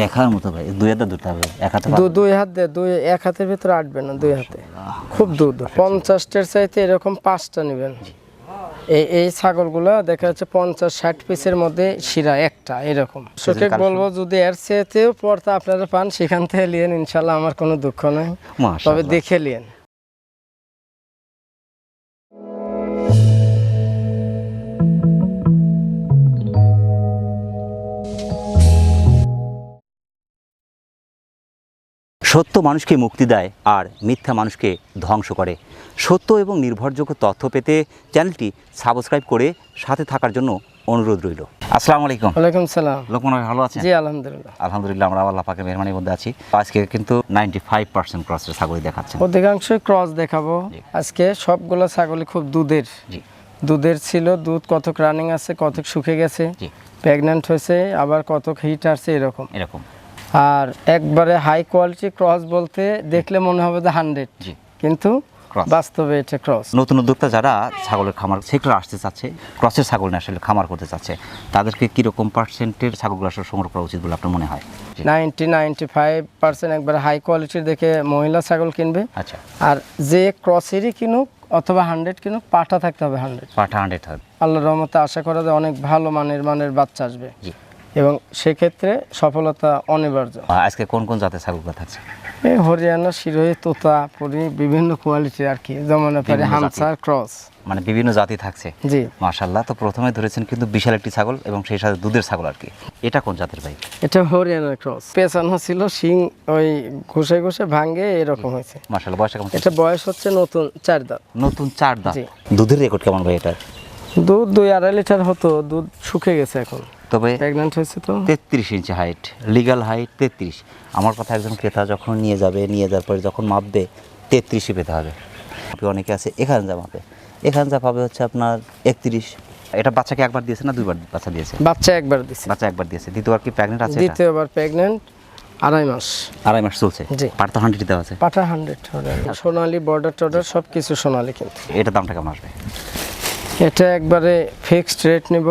দেখার মতো ভাই দুই হাতে দুটো হবে এক হাতে দু দুই হাত দিয়ে দুই এক হাতের ভিতরে আটবে না দুই হাতে। খুব দুধ পঞ্চাশটার চাইতে এরকম পাঁচটা নেবেন। এই এই ছাগলগুলো দেখা যাচ্ছে পঞ্চাশ ষাট পিসের মধ্যে শিরা একটা এরকম। সুখে বলব যদি এর চেয়েতেও পড়তে আপনারা পান সেখান থেকে নিন ইনশাল্লাহ আমার কোনো দুঃখ নেই। তবে দেখে লিয়েন সত্য মানুষকে মুক্তি দেয় আর মিথ্যা মানুষকে ধ্বংস করে। সত্য এবং নির্ভরযোগ্য তথ্য পেতে চ্যানেলটি সাবস্ক্রাইব করে সাথে থাকার জন্য অনুরোধ রইল। আসসালামু আলাইকুম। ওয়ালাইকুম সালাম। লোকমান ভাই ভালো আছেন? জি আলহামদুলিল্লাহ। আলহামদুলিল্লাহ আমরা আল্লাহ পাকের মেহরবানির মধ্যে আছি। আজকে কিন্তু নাইনটি ফাইভ পার্সেন্ট ক্রসের ছাগলই দেখাচ্ছেন। অধিকাংশই ক্রস দেখাবো। আজকে সবগুলো ছাগলই খুব দুধের। জি। দুধের ছিল দুধ কতক রানিং আছে কতক শুকে গেছে জি। প্রেগন্যান্ট হয়েছে আবার কতক হিট আসছে এরকম। এরকম। আর একবারে হাই কোয়ালিটি ক্রস বলতে দেখলে মনে হবে যে হান্ড্রেড জি। কিন্তু বাস্তবে এটা ক্রস নতুন উদ্যোক্তা যারা ছাগলের খামার সেগুলো আসতে চাচ্ছে ক্রসের ছাগল নিয়ে আসলে খামার করতে চাচ্ছে তাদেরকে কীরকম পার্সেন্টের ছাগলগুলো আসলে সংগ্রহ করা উচিত বলে আপনার মনে হয়। নাইনটি নাইনটি ফাইভ পার্সেন্ট একবারে হাই কোয়ালিটির দেখে মহিলা ছাগল কিনবে। আচ্ছা। আর যে ক্রসেরই কিনুক অথবা হান্ড্রেড কিনুক পাঠা থাকতে হবে হান্ড্রেড পাঠা হান্ড্রেড হবে আল্লাহর রহমতে আশা করা যায় অনেক ভালো মানের মানের বাচ্চা আসবে। জি। এবং সেক্ষেত্রে সফলতা অনিবার্য। আজকে কোন কোন জাতের ছাগলগুলো থাকছে এই হরিয়ানা শিরোহী তোতা পুরি বিভিন্ন কোয়ালিটির আর কি যেমন পারে হামসার ক্রস। মানে বিভিন্ন জাতি থাকছে। জি। মাশাল্লাহ তো প্রথমে ধরেছেন কিন্তু বিশাল একটি ছাগল এবং সেই সাথে দুধের ছাগল আর কি। এটা কোন জাতের ভাই? এটা হরিয়ানার ক্রস। পেছানো ছিল শিং ওই ঘষে ঘষে ভাঙ্গে এরকম হয়েছে। মাশাল্লাহ বয়সটা কেমন? এটা বয়স হচ্ছে নতুন চার দাঁত। নতুন চার দাঁত। দুধের রেকর্ড কেমন ভাই এটা দুধ দুই আড়াই লিটার হতো দুধ শুকে গেছে এখন। তবে প্রেগনেন্ট হয়েছে তো? তেত্রিশ ইঞ্চি হাইট লিগাল হাইট তেত্রিশ। আমার কথা একজন ক্রেতা যখন নিয়ে যাবে নিয়ে যাওয়ার পরে যখন মাপবে তেত্রিশই পেতে হবে। অনেকে আছে এখানে যা মাপে। এখানে যা পাবে হচ্ছে আপনার একত্রিশ। এটা বাচ্চাকে একবার দিয়েছে না দুইবার বাচ্চা দিয়েছে? বাচ্চা একবার দিছে বাচ্চা একবার দিয়েছে। দ্বিতীয়বার কি প্রেগনেন্ট আছে দ্বিতীয়বার প্রেগনেন্ট আড়াই মাস। আড়াই মাস চলছে? জি। তো হান্ড্রেড দেওয়া আছে। পাঠা হান্ড্রেড সোনালি বর্ডার টর্ডার সব কিছু সোনালি কিন্তু। এটা দামটা কেমন আসবে? এটা একবারে ফিক্সড রেট নিব।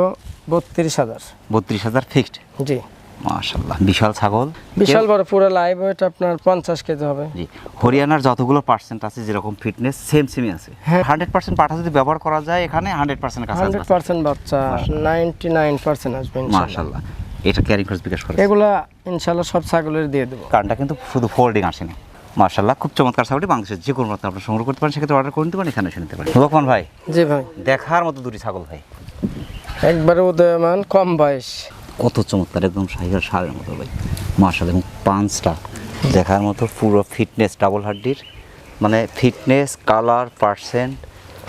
বত্রিশ হাজার। বত্রিশ হাজার ফিক্সড জি। মাশাল্লাহ বিশাল ছাগল। বিশাল বড় পুরো লাইভ ওয়েট আপনার পঞ্চাশ কেজি হবে। জি। হরিয়ানার যতগুলো পার্সেন্ট আছে যেরকম ফিটনেস সেম সেমই আছে। হ্যাঁ। হান্ড্রেড পার্সেন্ট পাঠা যদি ব্যবহার করা যায় এখানে হান্ড্রেড পার্সেন্ট কাছে হান্ড্রেড পার্সেন্ট বাচ্চা নাইনটি নাইন পার্সেন্ট আসবে। মাশাল্লাহ এটা ক্যারিং খরচ বিকাশ করে এগুলা ইনশাল্লাহ সব ছাগলের দিয়ে দেবো। কারণটা কিন্তু শুধু ফোল্ডিং আসেনি। মাশাল্লাহ খুব চমৎকার ছাগলটি বাংলাদেশের যে কোনো আপনার সংগ্রহ করতে পারেন সেক্ষেত্রে অর্ডার করে নিতে পারেন এখানে এসে নিতে পারেন। লোকমান ভাই জি ভাই। দেখার মতো দুটি ছাগল ভাই। একবারে উদয়মান কম বয়স। কত চমৎকার একদম সাইগার সারের মতো ভাই। মার্শাল এবং পাঁচটা দেখার মতো পুরো ফিটনেস ডাবল হাড্ডির। মানে ফিটনেস কালার পার্সেন্ট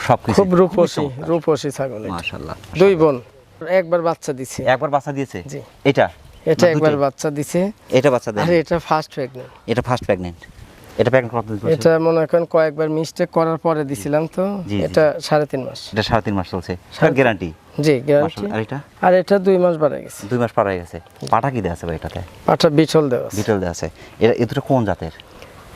সব কিছু খুব রূপসী রূপসী ছাগল এটা। মার্শাল্লাহ দুই বোন একবার বাচ্চা দিছে। একবার বাচ্চা দিয়েছে? জি। এটা? এটা একবার বাচ্চা দিছে। এটা বাচ্চা দেয় আর এটা ফার্স্ট প্রেগনেন্ট এটা ফার্স্ট প্রেগনেন্ট এটা প্রেগনেন্ট কত দিন এটা মনে করেন কয়েকবার মিস্টেক করার পরে দিছিলাম তো। এটা সাড়ে তিন মাস। এটা সাড়ে তিন মাস চলছে। গ্যারান্টি জি গ্যারান্টি আর এটা আর এটা দুই মাস বাড়ে গেছে। দুই মাস পার হয়ে গেছে। পাটা কি দেওয়া আছে ভাই এটাতে? পাটা বিটল দেওয়া আছে। বিটল দেওয়া আছে। এটা এ দুটো কোন জাতের?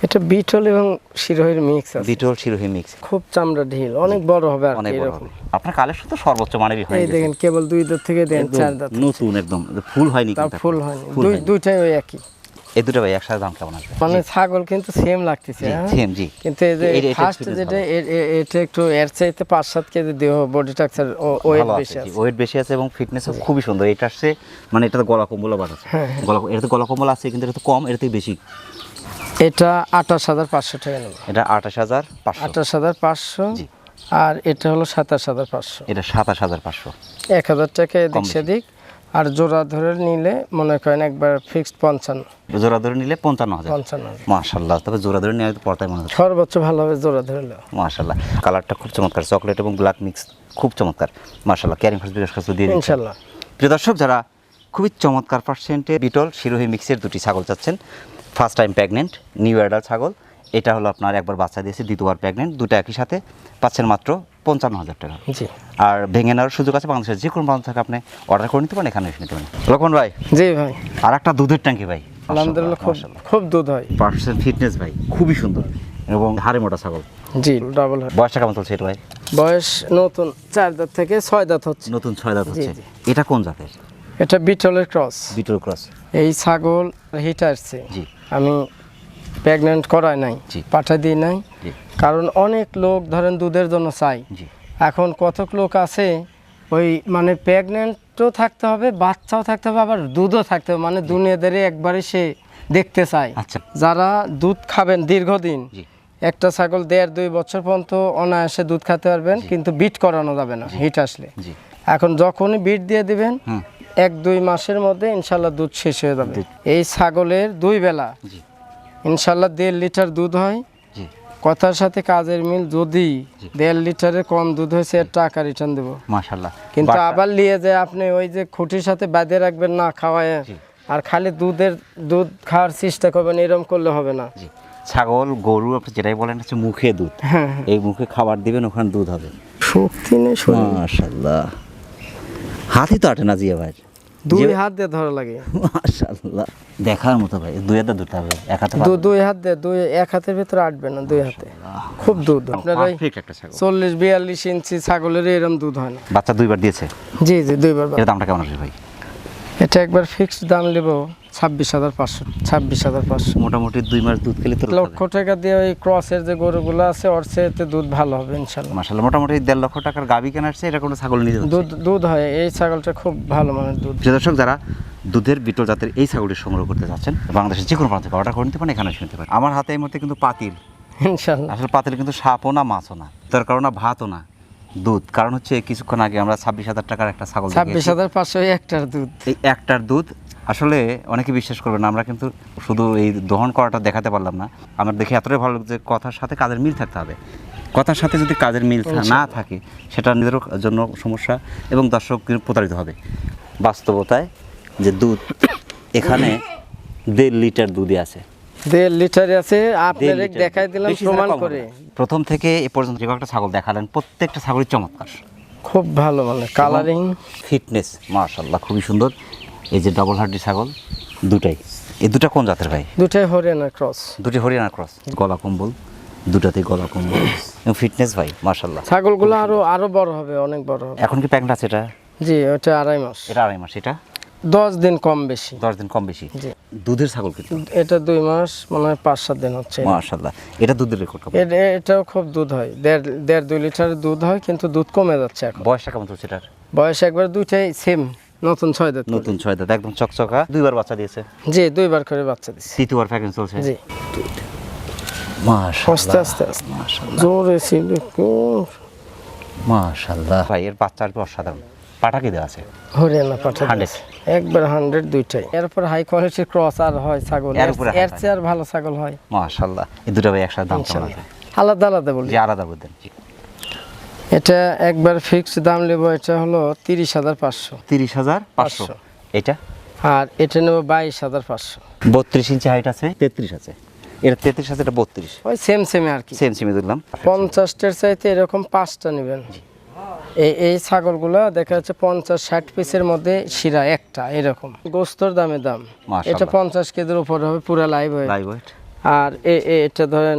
এটা বিটল এবং শিরোহির মিক্স আছে। বিটল শিরোহী মিক্স। খুব চামড়া ঢিল অনেক বড় হবে আর অনেক বড় হবে। আপনার কালেকশন তো সর্বোচ্চ মানেরই হয় এই দেখেন কেবল দুই দাঁত থেকে দেন চার দাঁত। নতুন একদম। ফুল হয়নি কিন্তু ফুল। হয়নি। দুই দুইটাই ওই একই। এই দুটো ভাই একসাথে দাম কেমন আসবে? মানে ছাগল কিন্তু সেম লাগতেছে জি, হ্যাঁ? জি। কিন্তু এই যে ফার্স্ট যেটা এটা একটু এর চাইতে পাঁচ সাত কেজি দেহ বডি স্ট্রাকচার ওয়েট বেশি আছে। ওয়েট বেশি আছে এবং ফিটনেস খুবই সুন্দর। এটা আসছে মানে এটা গলা কম্বল আবার আছে। হ্যাঁ, গলা এটা তো গলা কম্বল আছে কিন্তু এটা তো কম এটা থেকে বেশি। এটা আঠাশ হাজার পাঁচশো টাকা নেবে। এটা আঠাশ হাজার পাঁচশো। আঠাশ হাজার পাঁচশো জি। আর এটা হলো সাতাশ হাজার পাঁচশো। এটা সাতাশ হাজার পাঁচশো। এক হাজার টাকা এদিক সেদিক। আর জোড়া ধরে নিলে মনে করেন একবার ফিক্সড পঞ্চান্ন। জোড়া ধরে নিলে পঞ্চান্ন হাজার। পঞ্চান্ন হাজার। মাশাল্লাহ তবে জোড়া ধরে নিয়ে পড়তায় মনে সর্বোচ্চ ভালো হবে জোড়া ধরলে মাশাল্লাহ কালারটা খুব চমৎকার চকলেট এবং ব্ল্যাক মিক্স খুব চমৎকার। মাশাল্লাহ ক্যারিং খরচ বিকাশ খরচ দিয়ে ইনশাল্লাহ প্রিয় দর্শক যারা খুবই চমৎকার পার্সেন্টে বিটল শিরোহী মিক্সের দুটি ছাগল চাচ্ছেন first time pregnant new adult ছাগল এটা হলো আপনার একবার বাচ্চা দিয়েছে দ্বিতীয়বার প্রেগনেন্ট দুটো একই সাথে পাচ্ছেন মাত্র পঞ্চান্ন হাজার টাকা। জি। আর ভেঙে নেওয়ার সুযোগ আছে বাংলাদেশের যে কোনো প্রান্ত থেকে আপনি অর্ডার করে নিতে পারেন এখানে এসে নিতে পারেন। লক্ষণ ভাই। জি ভাই। আর একটা দুধের ট্যাঙ্কি ভাই। আলহামদুলিল্লাহ খুব খুব দুধ হয়। পার্সেন্ট ফিটনেস ভাই খুবই সুন্দর। এবং হাড়ে মোটা ছাগল। জি ডাবল বয়সটা কেমন চলছে এটা ভাই? বয়স নতুন চার দাঁত থেকে ছয় দাঁত হচ্ছে। নতুন ছয় দাঁত হচ্ছে। এটা কোন জাতের? এটা বিটলের ক্রস। বিটল ক্রস। এই ছাগল হিট আসছে। জি। আমি প্রেগনেন্ট করাই নাই। জি। পাঠাই দিই নাই। জি। কারণ অনেক লোক ধরেন দুধের জন্য চাই এখন কতক লোক আছে ওই মানে প্রেগনেন্টও থাকতে হবে বাচ্চাও থাকতে হবে আবার দুধও থাকতে হবে। মানে দুনিয়াদারে একবারে সে দেখতে চায়। আচ্ছা। যারা দুধ খাবেন দীর্ঘদিন একটা ছাগল দেড় দুই বছর পর্যন্ত অনায়াসে দুধ খেতে পারবেন কিন্তু বিট করানো যাবে না হিট আসলে। এখন যখনই বিট দিয়ে দিবেন এক দুই মাসের মধ্যে ইনশাল্লাহ দুধ শেষ হয়ে যাবে। এই ছাগলের দুই বেলা ইনশাল্লাহ দেড় লিটার দুধ হয় কথার সাথে কাজের মিল যদি দেড় লিটারের কম দুধ হয়েছে এর টাকা রিটার্ন দেবো। মাশাল্লাহ। কিন্তু আবার নিয়ে যে আপনি ওই যে খুঁটির সাথে বাঁধে রাখবেন না খাওয়ায় আর খালি দুধের দুধ খাওয়ার চেষ্টা করবেন এরকম করলে হবে না। ছাগল গরু আপনি যেটাই বলেন হচ্ছে মুখে দুধ। হ্যাঁ এই মুখে খাবার দিবেন ওখানে দুধ হবে। শক্তি নেই শরীরে। মাশাল্লাহ। হাতই তো আটে না জিয়া ভাই। দুই হাত দিয়ে ধরা লাগে। মাশাআল্লাহ। দেখার মতো ভাই দুই হাতে দুটো হবে এক হাতে দু- দুই হাত দিয়ে দুই এক হাতের ভিতরে আটবে না দুই হাতে। খুব দুধ। আপনার ওই পারফেক্ট একটা ছাগল। চল্লিশ বিয়াল্লিশ ইঞ্চি ছাগলের এরম দুধ হয় না। বাচ্চা দুইবার দিয়েছে? জি জি দুইবার এর দামটা কেমন আসবে ভাই? এটা একবার ফিক্সড দাম নেব ছাব্বিশ হাজার পাঁচশো ছাব্বিশ হাজার পাঁচশো। মোটামুটি দুই মাস দুধ খেলে তো লক্ষ টাকা দিয়ে ওই ক্রসের যে গরুগুলো আছে ওর চেয়েতে দুধ ভালো হবে ইনশাল্লাহ। মাশাল্লাহ মোটামুটি দেড় লক্ষ টাকার গাবি কেনার চেয়ে এটা কোনো ছাগল নিয়ে দুধ দুধ হয় এই ছাগলটা খুব ভালো মানের দুধ। দর্শক যারা দুধের বিটল জাতের এই ছাগলটি সংগ্রহ করতে যাচ্ছেন বাংলাদেশের যে কোনো প্রান্ত থেকে অর্ডার করে নিতে পারেন এখানে শুনতে পারেন। আমার হাতে এই মুহূর্তে কিন্তু পাতিল। ইনশাল্লাহ। আসলে পাতিল কিন্তু সাপও না মাছও না। তার কারণ ভাতও না। দুধ। কারণ হচ্ছে কিছুক্ষণ আগে আমরা ছাব্বিশ হাজার টাকার একটা ছাগল ছাব্বিশ হাজার পাঁচশো একটার দুধ। এই একটার দুধ আসলে অনেকে বিশ্বাস করবে না আমরা কিন্তু শুধু এই দহন করাটা দেখাতে পারলাম না। আমার দেখে এতটাই ভালো যে কথার সাথে কাজের মিল থাকতে হবে। কথার সাথে যদি কাজের মিল না থাকে সেটা নিজেরও জন্য সমস্যা এবং দর্শক প্রতারিত হবে। বাস্তবতায় যে দুধ এখানে দেড় লিটার দুধই আছে। দেড় লিটারে আছে দেড় দেখাই দিলাম প্রমাণ করে। প্রথম থেকে এ পর্যন্ত যে কয়েকটা ছাগল দেখালেন প্রত্যেকটা ছাগলের চমৎকার। খুব ভালো মানে কালারিং ফিটনেস মার্শাল্লাহ খুবই সুন্দর। এই যে ডবল হার্ডি ছাগল দুটাই। এই দুটা কোন জাতের ভাই? দুটাই হরিয়ানা ক্রস দুটি হরিয়ানা ক্রস গলা কম্বল দুটাতেই গলা কম্বল। এবং ফিটনেস ভাই মার্শাল্লাহ ছাগলগুলো আরও আরও বড় হবে অনেক বড় হবে। এখন কি প্যাকেট আছে এটা? জি ওটা আড়াই মাস। এটা আড়াই মাস এটা? দশ দিন কম বেশি। দশ দিন কম বেশি। দুধের ছাগল কিন্তু। এটা দুই মাস মনে হয় পাঁচ সাত দিন হচ্ছে। মার্শাল্লাহ এটা দুধের রেকর্ড এটাও খুব দুধ হয়। দেড় দেড় দুই লিটার দুধ হয় কিন্তু দুধ কমে যাচ্ছে এখন। বয়সটা কেমন চলছে এটার? বয়স একবার দুইটাই সেম নতুন ছয় দাঁত। নতুন ছয় দাঁত একদম চকচকা। দুইবার বাচ্চা দিয়েছে? জি দুইবার করে বাচ্চা দিছি তৃতীয়বার প্যাকেজ চলছে? জি। আস্তে আস্তে আস্তে। জোরে ছিল মার্শাল্লাহ ভাই এর বাচ্চা আসবে অসাধারণ পাটা কি দেওয়া আছে। হরিয়ানা পাঠা 100 একবার হান্ড্রেড দুইটাই। এরপর হাই কোয়ালিটির ক্রস আর হয় ছাগল। এর চেয়ে আর ভালো ছাগল হয়। মার্শাল্লাহ এই দুটো ভাই একসাথে দাম আলাদা আলাদা বলি। আলাদা বলতেন। এটা একবার ফিক্সড দাম নেব এটা হলো তিরিশ হাজার পাঁচশো। তিরিশ হাজার পাঁচশো। পাঁচশো। এটা? আর এটা নেব বাইশ হাজার পাঁচশো। বত্রিশ ইঞ্চি হাইট আছে? তেত্রিশ আছে। এটা তেত্রিশ আছে এটা বত্রিশ। ওই সেম সেম আর কি। সেম সেমে দিলাম পঞ্চাশটার চাইতে এরকম পাঁচটা নেবেন। এই এই ছাগলগুলো দেখা যাচ্ছে পঞ্চাশ ষাট পিসের মধ্যে শিরা একটা এরকম। গোস্তর দামে দাম। এটা পঞ্চাশ কেজির উপর হবে পুরো লাইভ হয়ে আর এটা ধরেন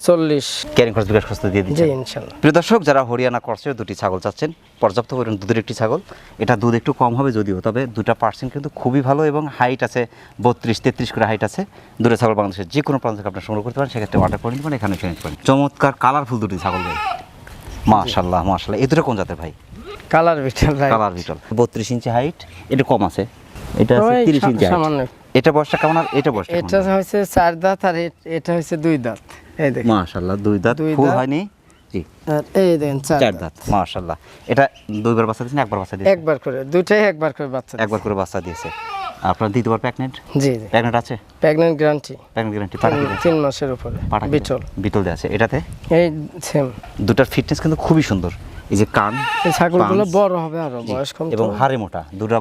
চল্লিশ। ক্যারিং খরচ বিকাশ খরচ দিয়ে জি ইনশাল্লাহ প্রিয় দর্শক যারা হরিয়ানা করছে দুটি ছাগল চাচ্ছেন পর্যাপ্ত পরিমাণ দুধের একটি ছাগল। এটা দুধ একটু কম হবে যদিও তবে দুটা পার্সেন্ট কিন্তু খুবই ভালো এবং হাইট আছে বত্রিশ তেত্রিশ করে হাইট আছে। দুটো ছাগল বাংলাদেশের যে কোনো প্রান্ত থেকে সংগ্রহ করতে পারেন সেক্ষেত্রে অর্ডার করে নিতে পারেন এখানে চমৎকার কালারফুল দুটি ছাগল মাশাল্লাহ মাশাল্লাহ এই দুটো কোন জাতের ভাই? Colour Beetal colour Beetal. বত্রিশ ইঞ্চি হাইট এটা কম আছে। এটা আছে তিরিশ ইঞ্চি। সামান্য। এটা বয়সটা কেমন আর এটা বয়সটা এটা হচ্ছে চার দাঁত আর এটা হচ্ছে দুই দাঁত। এই দেখেন। মাশাল্লাহ দুই দাঁত। ফুল হয়নি? জি। এই দেখেন চার দাঁত। মাশাল্লাহ এটা দুইবার বাচ্চা দিয়েছেন একবার বাচ্চা দিয়েছে একবার করে দুইটাই একবার করে বাচ্চা একবার করে বাচ্চা দিয়েছে। আপনার দ্বিতীয়বার প্রেগনেন্ট জি জি। প্রেগনেন্ট আছে? Pregnant guarantee. প্রেগনেন্ট গ্যারান্টি পাঠা তিন মাসের উপরে বিটল। বিটল দেওয়া আছে। এটাতে? এই সেম। দুটার ফিটনেস কিন্তু খুবই সুন্দর। এই যে কান এই ছাগলগুলো বড় হবে আরও বয়স কম এবং। হাড়ে মোটা। দুটা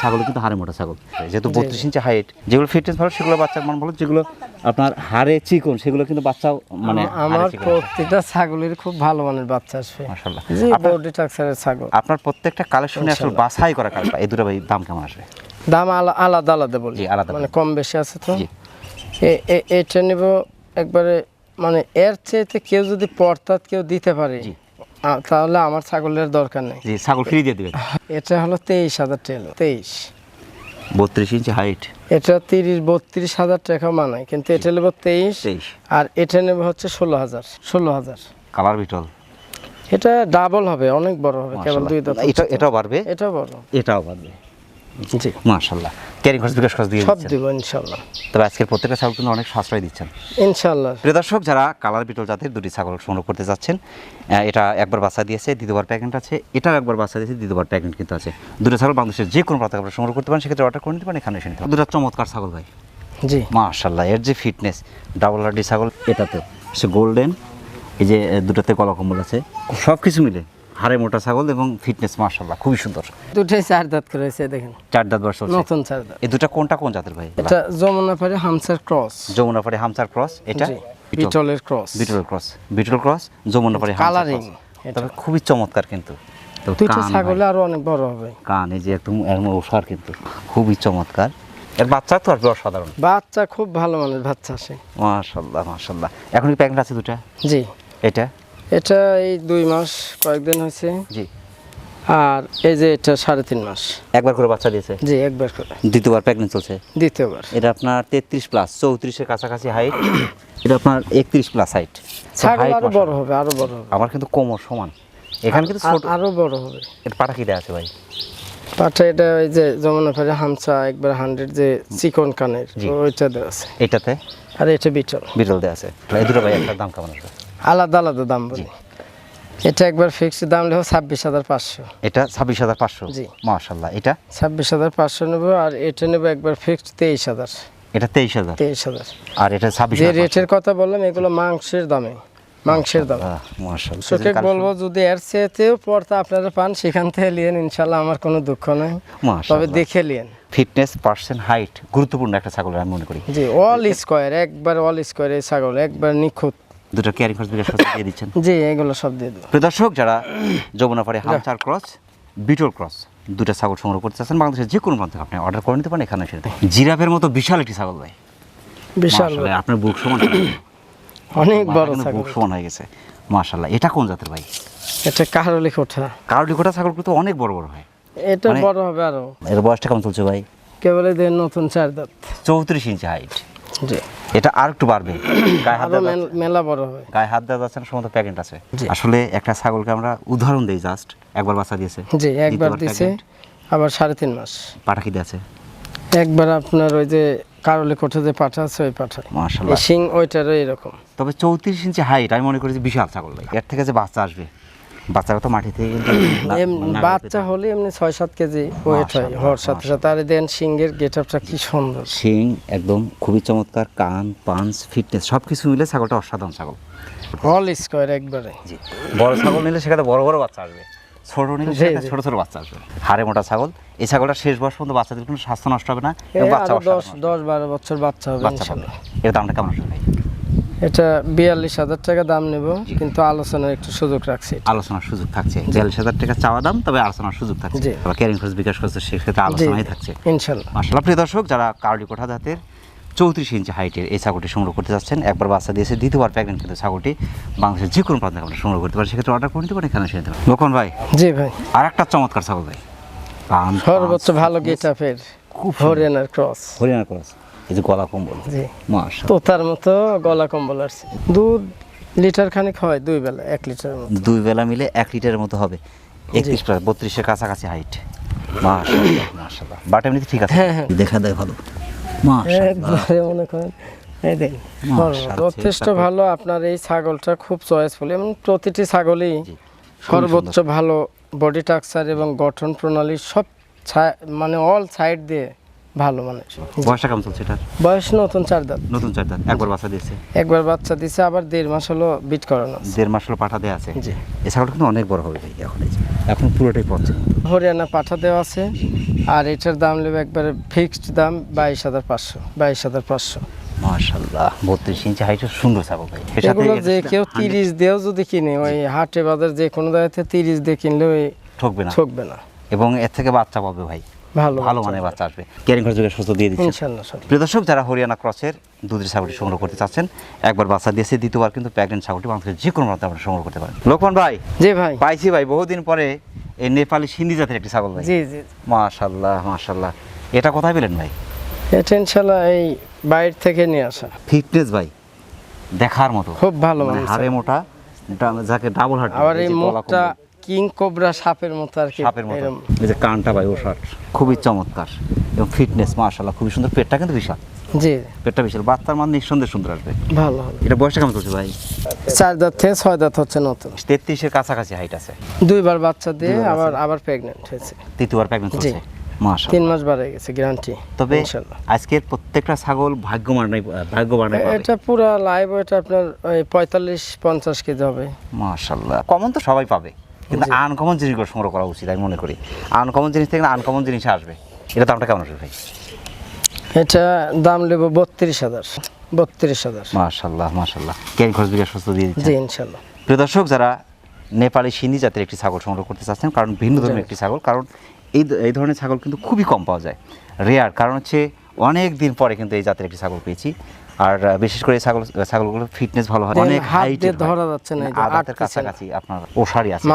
ছাগল কিন্তু হাড়ে মোটা ছাগল। যেহেতু বত্রিশ ইঞ্চি হাইট যেগুলো ফিটনেস ভালো সেগুলো বাচ্চার মান ভালো যেগুলো আপনার হাড়ে চিকন সেগুলো কিন্তু বাচ্চা মানে আমার প্রত্যেকটা ছাগলের খুব ভালো মানের বাচ্চা আসবে। বডি টাক্সারের ছাগল। আপনার প্রত্যেকটা কালেকশনে আসলে বাছাই করা কালেকশন এই দুটো ভাই দাম কেমন আসবে? দাম আলা- আলাদা আলাদা বলি। আলাদা মানে কম বেশি আছে তো? জি। এ- এ- এটা নিব একবারে মানে এর চাইতে কেউ যদি পর্তাত কেউ দিতে পারে জি। তাহলে আমার ছাগলের দরকার নেই। জি ছাগল ফ্রি দিয়ে দিবেন। এটা হলো তেইশ হাজার টেল তেইশ। বত্রিশ ইঞ্চি হাইট এটা তিরিশ বত্রিশ হাজার টাকা মানায় কিন্তু এটা নেব তেইশ। আর এটা নেব হচ্ছে ষোলো হাজার ষোলো হাজার। Colour beetle. এটা ডাবল হবে অনেক বড় হবে কেবল দুই দাঁত এটা এটাও বাড়বে? এটা বড়। এটাও বাড়বে। জি। মাশাল্লাহ ক্যারিং খরচ বিকাশ খরচ দিয়ে সব দিব ইনশাল্লাহ তবে আজকের প্রত্যেকটা ছাগল কিন্তু অনেক সাশ্রয় দিচ্ছেন। ইনশাল্লাহ প্রিয় দর্শক যারা কালার বিটল জাতের দুটি ছাগল সংগ্রহ করতে যাচ্ছেন এটা একবার বাচ্চা দিয়েছে দ্বিতীয়বার প্যাকেট আছে এটাও একবার বাচ্চা দিয়েছে দ্বিতীয়বার প্যাকেট কিন্তু আছে। দুটো ছাগল বাংলাদেশের যে কোনো প্রান্ত আপনারা সংগ্রহ করতে পারেন সেক্ষেত্রে অর্ডার করে নিতে পারেন এখানে এসে নিতে। দুটো চমৎকার ছাগল ভাই। জি। মাশাল্লাহ এর যে ফিটনেস ডাবল হার্ডি ছাগল এটাতে সে গোল্ডেন এই যে দুটাতে কলা কম্বল আছে। সব কিছু মিলে হাড়ে মোটা ছাগল এবং ফিটনেস মাশাল্লাহ খুবই সুন্দর। দুটাই চার দাঁত করেছে দেখেন। চার দাঁত বর্ষ নতুন চার দাঁত। এই দুটা কোনটা কোন জাতের ভাই? এটা যমুনা পারে হামসার ক্রস। যমুনাপাড়ি হামসার ক্রস এটা? বিটলের cross. Beetal cross. Beetal cross Jamunapari Hamsar cross. তবে খুবই চমৎকার কিন্তু। কান ছাগলে আরও অনেক বড় হবে। কান এই যে একদম ওষার কিন্তু। খুবই চমৎকার। এর বাচ্চা তো আর অসাধারণ। বাচ্চা খুব ভালো মানের বাচ্চা আসে মাশাল্লাহ মাশাল্লাহ এখন কি প্যাকেট আছে দুটা? জি। এটা? এটা এই দুই মাস কয়েকদিন হয়েছে। জি। আর এই যে এটা সাড়ে তিন মাস। একবার করে বাচ্চা দিয়েছে? জি একবার করে। দ্বিতীয়বার প্রেগনেন্ট চলছে? দ্বিতীয়বার। এটা আপনার তেত্রিশ প্লাস চৌত্রিশের কাছাকাছি হাইট এটা আপনার একত্রিশ প্লাস হাইট আরও বড় হবে আরও বড় হবে। আমার কিন্তু কোমর সমান। এখানে কিন্তু ছোট আরও বড় হবে। এটা পাটা কিটা আছে ভাই? পাঠা এটা ওই যে যমুনা হামসা একবার হান্ড্রেড যে চিকন কানের ওইটা দেওয়া আছে। এটাতে? আর এটা বিটল। বিরল দেওয়া আছে। এই দুটো ভাই একটা দাম কেমন আসবে? আলাদা আলাদা দাম বলি। এটা একবার ফিক্সড দাম লেখো ছাব্বিশ হাজার পাঁচশো। এটা ছাব্বিশ হাজার পাঁচশো? জি। মাশাল্লাহ এটা? ছাব্বিশ হাজার পাঁচশো নেব আর এটা নেব একবার ফিক্সড তেইশ হাজার। এটা তেইশ হাজার? তেইশ হাজার। আর এটা ছাব্বিশ যে রেটের কথা বললাম এগুলো মাংসের দামে মাংসের দাম। মাশাল্লাহ চোখে বলব যদি এর চেয়েতেও পড়তে আপনারা পান সেখান থেকে লিয়েন ইনশাল্লাহ আমার কোনো দুঃখ নেই। তবে দেখে লিয়েন। ফিটনেস পার্সেন্ট হাইট গুরুত্বপূর্ণ একটা ছাগলের আমি মনে করি। জি অল স্কোয়ার একবার অল স্কোয়ার এই ছাগল একবার নিখুঁত। দুটো ক্যারিং খরচ বিকাশ খরচ দিয়ে দিচ্ছেন? জি এগুলো সব দিয়ে দেবো প্রিয় দর্শক যারা যমুনাপাড়ি হামচার ক্রস বিটল ক্রস দুটো ছাগল সংগ্রহ করতে চাচ্ছেন বাংলাদেশের যে কোনো প্রান্ত থেকে আপনি অর্ডার করে নিতে পারেন এখানে এসে জিরাফের মতো বিশাল একটি ছাগল ভাই। বিশাল মাশাআল্লাহ, আপনার বুক সমান অনেক বড় ছাগল বুক সমান হয়ে গেছে। মাশাল্লাহ এটা কোন জাতের ভাই? এটা কাহারলি কোঠা কারোলি কোটা ছাগল কিন্তু অনেক বড় বড় হয়। এটা মানে- বড় হবে আরও। এর বয়সটা কেমন চলছে ভাই? কেবল দেন নতুন চার দাঁত। চৌত্রিশ ইঞ্চি হাইট জি। এটা আর একটু বাড়বে। গায়ে হাত মেল- বড় হবে গায়ে হাত দেওয়া যাচ্ছে না সমস্ত প্যাকেট আছে। আসলে একটা ছাগলকে আমরা উদাহরণ দেই জাস্ট একবার বাচ্চা দিয়েছে। জি একবার pregnant, আবার সাড়ে তিন মাস। পাটা কি আছে একবার আপনার ওই যে কারলি কোঠা যে পাঠা আছে ওই পাঠা মাশাল্লাহ এই শিং ওইটারও এরকম। তবে চৌত্রিশ ইঞ্চি হাইট আমি মনে করি যে বিশাল ছাগল। ভাই এর থেকে যে বাচ্চা আসবে। বাচ্চারা তো মাটি থেকে বাচ্চা হলে এমনি ছয় সাত কেজি ওয়েট হয় হওয়ার সাথে সাথে। আর দেন সিংহের গেট আপটা কি সুন্দর। শিং একদম খুবই চমৎকার কান পাঞ্চ ফিটনেস সব কিছু মিলে ছাগলটা অসাধারণ ছাগল। অল স্কোয়ার একবারে। জি বড় ছাগল নিলে সেখানে বড় বড় বাচ্চা আসবে ছোট নিলে। ছোট ছোট বাচ্চা আসবে। হাড়ে মোটা ছাগল এই ছাগলটা শেষ বয়স পর্যন্ত বাচ্চাদের কোনো স্বাস্থ্য নষ্ট হবে না বাচ্চা দশ দশ বারো বছর বাচ্চা হবে বাচ্চা এর দামটা কেমন আসবে এটা বিয়াল্লিশ হাজার টাকা দাম নেব কিন্তু আলোচনার একটু সুযোগ রাখছি। আলোচনার সুযোগ থাকছে। বিয়াল্লিশ হাজার টাকা চাওয়া দাম তবে আলোচনার সুযোগ থাকছে। আবার ক্যারিং খরচ বিকাশ খরচ সেক্ষেত্রে আলোচনাই থাকছে। ইনশাল্লাহ। মাসাল্লাহ প্রিয় দর্শক যারা কার্লি কোঠা জাতের চৌত্রিশ ইঞ্চি হাইটের এই ছাগলটি সংগ্রহ করতে যাচ্ছেন একবার বাচ্চা দিয়েছে দ্বিতীয়বার প্রেগনেন্ট কিন্তু ছাগলটি বাংলাদেশের যে কোনো প্রান্তে আপনারা সংগ্রহ করতে পারেন সেক্ষেত্রে অর্ডার করে নিতে পারেন এখানে নিতে লোকন ভাই জি ভাই। আর একটা চমৎকার ছাগল ভাই। সর্বোচ্চ ভালো গেট আপের হরিয়ানার ক্রস হরিয়ানা ক্রস এই যে গলা কম্বল। জি। মাস তোতার মতো গলা কম্বল আসছে। দুধ লিটার খানিক হয় দুই বেলা এক লিটার দুই বেলা মিলে এক লিটারের মতো হবে। একত্রিশ প্লাস বত্রিশের কাছাকাছি হাইট মাশাল্লাহ মাশাল্লাহ বাট এমনিতে ঠিক আছে? হ্যাঁ, হ্যাঁ। দেখা দেয় ভালো। মনে করেন এই দেন। যথেষ্ট ভালো আপনার এই ছাগলটা খুব চয়েসফুল। এবং প্রতিটি ছাগলই সর্বোচ্চ ভালো বডি টাকচার এবং গঠন প্রণালী সব মানে অল সাইড দিয়ে ভালো মানে। বয়সটা কেমন চলছে এটার? বয়স নতুন চার দাঁত। নতুন চার দাঁত। একবার বাচ্চা দিয়েছে? একবার বাচ্চা দিছে আবার দেড় মাস হলো বিট করানো দেড় মাস হলো পাঠা দেওয়া আছে? জি। ছাগলটা কিন্তু অনেক বড় হবে ভাই এখন এখন পুরোটাই পড়ছে হরিয়ানা পাঠা দেওয়া আছে আর এটার দাম নেবে একবারে ফিক্সড দাম বাইশ হাজার পাঁচশো বাইশ হাজার পাঁচশো। মাশাল্লাহ বত্রিশ ইঞ্চি হাইটের সুন্দর ছাগল ভাই। এগুলো যে কেউ তিরিশ দিয়েও যদি কিনে ওই হাটে বাজার যে কোনো জায়গাতে তিরিশ দিয়ে কিনলে ওই ঠকবে না। ঠকবে না। এবং এর থেকে বাচ্চা পাবে ভাই। ভালো ভালো মানে বাচ্চা আসবে। ক্যারিং খরচ সুস্থ দিয়ে দিচ্ছে। প্রিয় দর্শক যারা হরিয়ানা ক্রসের দুধের ছাগলটি সংগ্রহ করতে চাচ্ছেন একবার বাচ্চা দিয়েছে দ্বিতীয়বার কিন্তু প্রেগনেন্ট ছাগলটি বাংলাদেশের যে কোনো প্রান্তে আপনারা সংগ্রহ করতে পারেন। লোকমান ভাই জি ভাই। পাইছি ভাই বহুদিন পরে এই নেপালি সিন্ধি জাতের একটি ছাগল ভাই। জি জি মাশাল্লাহ মাশাল্লাহ। এটা কোথায় পেলেন ভাই? এটা ইনশাল্লাহ এই বাইরে থেকে নিয়ে আসা। ফিটনেস ভাই দেখার মতো। খুব ভালো মানে হাড়ে মোটা যাকে ডাবল হার্ট আবার এই মুখটা কিং কোবরা সাপের মতো আর কি সাপের মতো। এই যে কানটা ভাই ও শার্ট খুবই চমৎকার। এবং ফিটনেস মাশাআল্লাহ খুবই সুন্দর। পেটটা কিন্তু বিশাল। জি। পেটটা বিশাল। বাচ্চার মান নিঃসন্দেহে সুন্দর আসবে। ভালো ভালো। এটা বয়সটা কেমন চলছে ভাই? চার দাঁত থেকে ছয় দাঁত হচ্ছে নতুন। তেত্রিশের কাছাকাছি হাইট আছে। দুইবার বাচ্চা দিয়ে আবার আবার প্রেগনেন্ট হয়েছে। তৃতীয়বার প্রেগনেন্ট মাশাআল্লাহ। তিন মাস বাড়ে গেছে গ্যারান্টি তবে ইনশাল্লাহ আজকের প্রত্যেকটা ছাগল ভাগ্যবান ভাগ্যবান এটা পুরা লাইভ এটা আপনার ওই পঁয়তাল্লিশ পঞ্চাশ কেজি হবে। মাশাল্লাহ কমন তো সবাই পাবে। কিন্তু আনকমন জিনিসগুলো সংগ্রহ করা উচিত আমি মনে করি। আনকমন জিনিস থেকে আনকমন জিনিস আসবে। এটা দামটা কেমন আসবে ভাই? এটা দাম নেব বত্রিশ হাজার। বত্রিশ হাজার। মাশাল্লাহ মাশাল্লাহ কেন খরচ বিকাশ সুস্থ দিয়ে দিচ্ছেন জি ইনশাল্লাহ প্রিয় দর্শক যারা নেপালি সিন্ধি জাতের একটি ছাগল সংগ্রহ করতে চাচ্ছেন কারণ ভিন্ন ধরনের একটি ছাগল কারণ এই এই ধরনের ছাগল কিন্তু খুবই কম পাওয়া যায়। রেয়ার কারণ হচ্ছে অনেক দিন পরে কিন্তু এই জাতের একটি ছাগল পেয়েছি। আর বিশেষ করে ছাগল ছাগলগুলোর ফিটনেস ভালো হয়। অনেক হাইট ধরা যাচ্ছে না, আদাতের কাছাকাছি আপনার ওষারি আছে।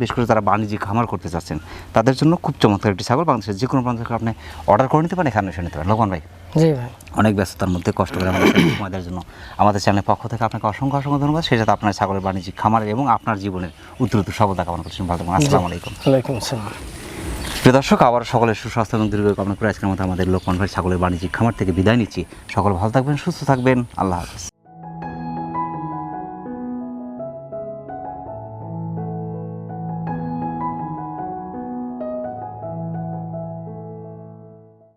বিশেষ করে যারা বাণিজ্যিক খামার করতে চাচ্ছেন তাদের জন্য খুব চমৎকার একটি ছাগল। বাংলাদেশের যে কোনো প্রান্ত থেকে আপনি অর্ডার করে নিতে পারেন এখানে এসে নিতে পারেন। লোকমান ভাই। জি ভাই। অনেক ব্যস্ততার মধ্যে কষ্ট করে আমাদের সময় দেওয়ার জন্য আমাদের চ্যানেলের পক্ষ থেকে আপনাকে অসংখ্য অসংখ্য ধন্যবাদ। সেই সাথে আপনার ছাগলের বাণিজ্যিক খামারের এবং আপনার জীবনের উত্তরোত্তর সফলতা কামনা করছেন ভালো আসসালামু আলাইকুম। ওয়ালাইকুম আসসালাম। প্রিয় দর্শক আবার সকলের সুস্বাস্থ্য এবং দীর্ঘ কামনা করে আজকের মতো আমাদের লোক কনভার্স ছাগলের বাণিজ্যিক খামার থেকে বিদায় নিচ্ছি। সকল ভালো থাকবেন, সুস্থ থাকবেন, আল্লাহ হাফেজ।